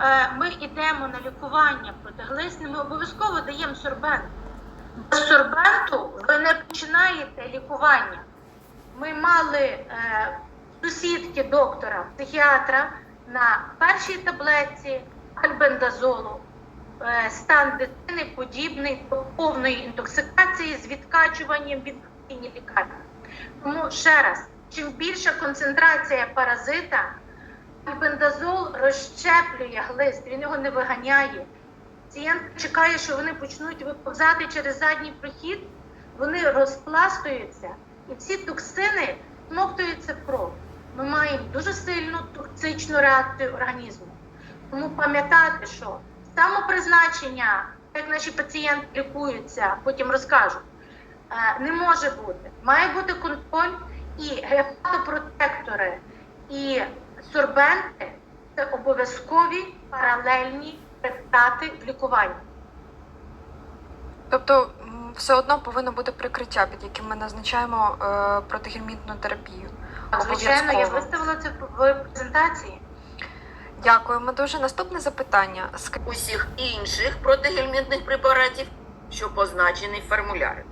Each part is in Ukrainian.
е, ми йдемо на лікування проти глисни, ми обов'язково даємо сорбент. Без сорбенту ви не починаєте лікування. Ми мали е, сусідки доктора, психіатра на першій таблетці альбендазолу. Е, стан дитини подібний до повної інтоксикації з відкачуванням від лікарні. Тому ще раз, чим більша концентрація паразита, альбендазол розщеплює глист, він його не виганяє. Пацієнт чекає, що вони почнуть виповзати через задній прохід, вони розпластуються, і ці токсини смоктуються в кров. Ми маємо дуже сильну токсичну реакцію організму. Тому пам'ятати, що самопризначення, як наші пацієнти лікуються, потім розкажуть, е, не може бути. Має бути контроль і гепатопротектори, і сорбенти це обов'язкові паралельні препарати в лікуванні. Тобто все одно повинно бути прикриття, під яким ми назначаємо е, протигельмінтну терапію. Звичайно, я виставила це в презентації. Дякуємо дуже. Наступне запитання. Ск- усіх інших протигельмінтних препаратів, що позначений в формулярі.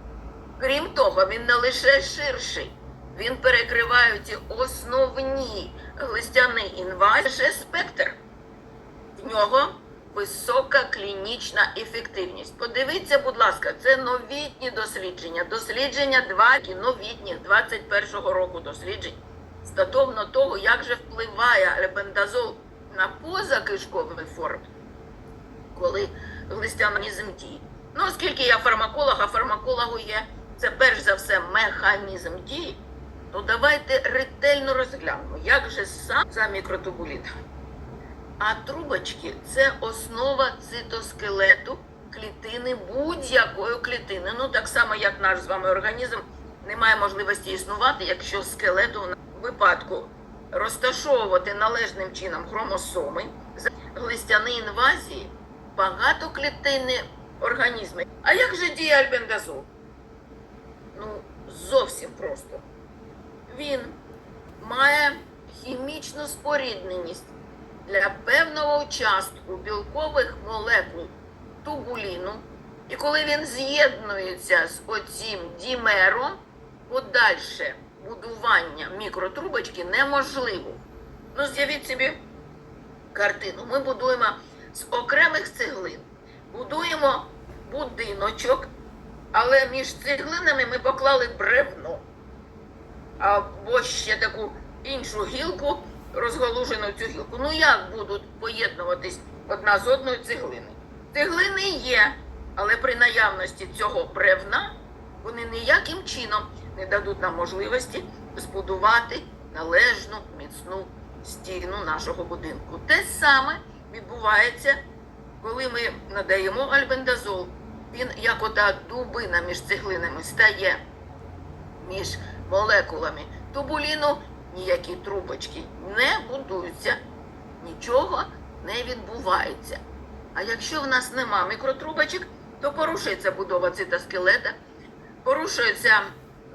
Крім того, він не лише ширший, він перекриває ці основні глистяні інвазії, лише спектр. В нього висока клінічна ефективність. Подивіться, будь ласка, це новітні дослідження. Дослідження два новітніх 21-го року досліджень стосовно того, як же впливає альбендазол на позакишковий форм, коли глистянізм діє. Ну, оскільки я фармаколог, а фармакологу є це перш за все механізм дії, то давайте ретельно розглянемо, як же сам за мікротубулін. А трубочки це основа цитоскелету клітини будь-якої клітини. Ну, так само, як наш з вами організм не має можливості існувати, якщо скелету в випадку розташовувати належним чином хромосоми, за глистяні інвазії, багатоклітинні організми. А як же діє альбендазол? Ну, зовсім просто. Він має хімічну спорідненість для певного участку білкових молекул тубуліну. І коли він з'єднується з оцім дімером, подальше будування мікротрубочки неможливо. Ну, з'явіть собі картину. Ми будуємо з окремих цеглин, будуємо будиночок, але між цеглинами ми поклали бревно або ще таку іншу гілку, розголужену цю гілку. Ну як будуть поєднуватись одна з одною цеглини? Цеглини є, але при наявності цього бревна вони ніяким чином не дадуть нам можливості збудувати належну міцну стіну нашого будинку. Те саме відбувається, коли ми надаємо альбендазол. Він, як ота дубина між цеглинами, стає між молекулами тубуліну, ніякі трубочки не будуються, нічого не відбувається. А якщо в нас нема мікротрубочок, то порушується будова цитоскелета, порушується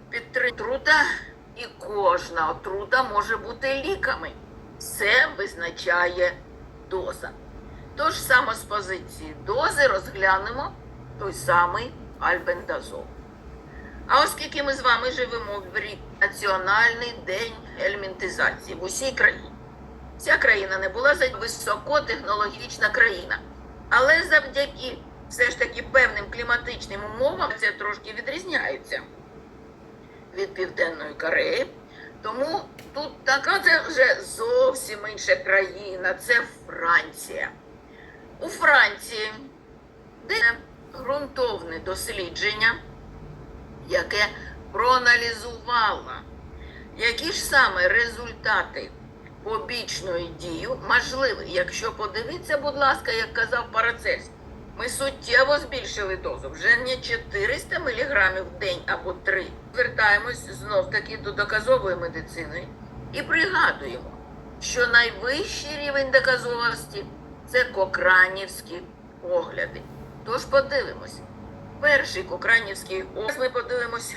підтримка отрута, і кожна отрута може бути ліками. Все визначає доза. Тож саме з позиції дози розглянемо той самий альбендазол. А оскільки ми з вами живемо в рік Національний день гельмінтизації в усій країні. Ця країна не була за високотехнологічна країна. Але завдяки все ж таки певним кліматичним умовам це трошки відрізняється від Південної Кореї. Тому тут така це вже зовсім інша країна, це Франція. У Франції де ґрунтовне дослідження, яке проаналізувало, які ж саме результати побічної дії можливі. Якщо подивитися, будь ласка, як казав Парацельс, ми суттєво збільшили дозу, вже не 400 мг в день або 3. Звертаємось знов таки до доказової медицини і пригадуємо, що найвищий рівень доказовості це кокранівські огляди. Тож подивимось. Перший кокранівський огляд ми подивимось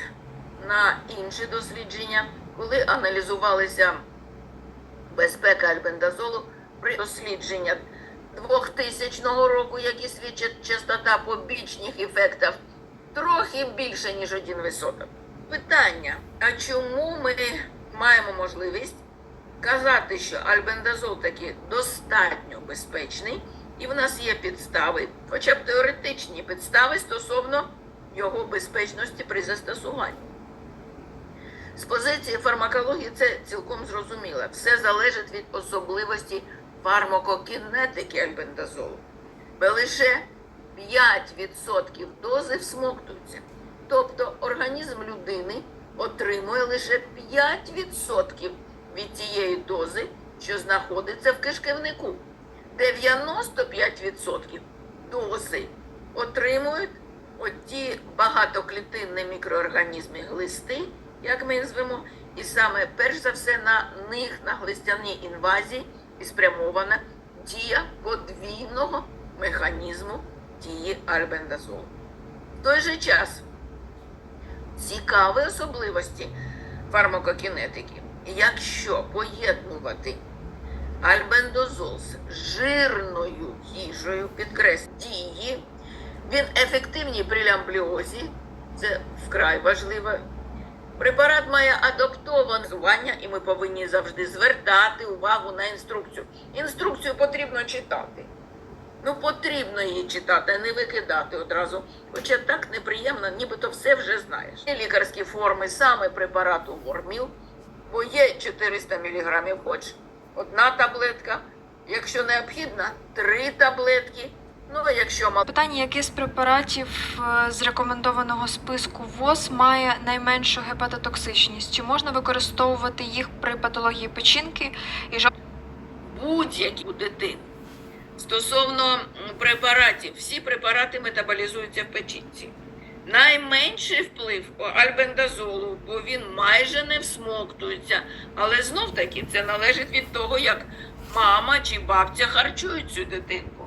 на інші дослідження, коли аналізувалися безпека альбендазолу при дослідженні 2000 року, які свідчать частота побічних ефектів трохи більше, ніж 1%. Питання: а чому ми маємо можливість казати, що альбендазол таки достатньо безпечний, і в нас є підстави, хоча б теоретичні підстави стосовно його безпечності при застосуванні? З позиції фармакології це цілком зрозуміло. Все залежить від особливості фармакокінетики альбендазолу. Бо лише 5% дози всмоктуються. Тобто організм людини отримує лише 5% від тієї дози, що знаходиться в кишківнику. 95% дози отримують оті багатоклітинні мікроорганізми глисти, як ми їх звемо, і саме перш за все на них, на глистяній інвазії, і спрямована дія подвійного механізму дії альбендазолу. В той же час цікаві особливості фармакокінетики, якщо поєднувати альбендазол з жирною їжею, підкреслю, дії, він ефективний при лямбліозі, це вкрай важливо. Препарат має адаптоване звання, і ми повинні завжди звертати увагу на інструкцію. Інструкцію потрібно читати. Ну, потрібно її читати, а не викидати одразу. Хоча так неприємно, нібито все вже знаєш. Лікарські форми саме препарату Ворміл, бо є 400 мг хоч одна таблетка. Якщо необхідно, три таблетки. Ну, а якщо мало. Питання, який з препаратів е, з рекомендованого списку ВОЗ має найменшу гепатотоксичність? Чи можна використовувати їх при патології печінки і жа- будь-які у дитини. Стосовно препаратів, всі препарати метаболізуються в печінці. Найменший вплив альбендазолу, бо він майже не всмоктується. Але знов таки це належить від того, як мама чи бабця харчують цю дитинку.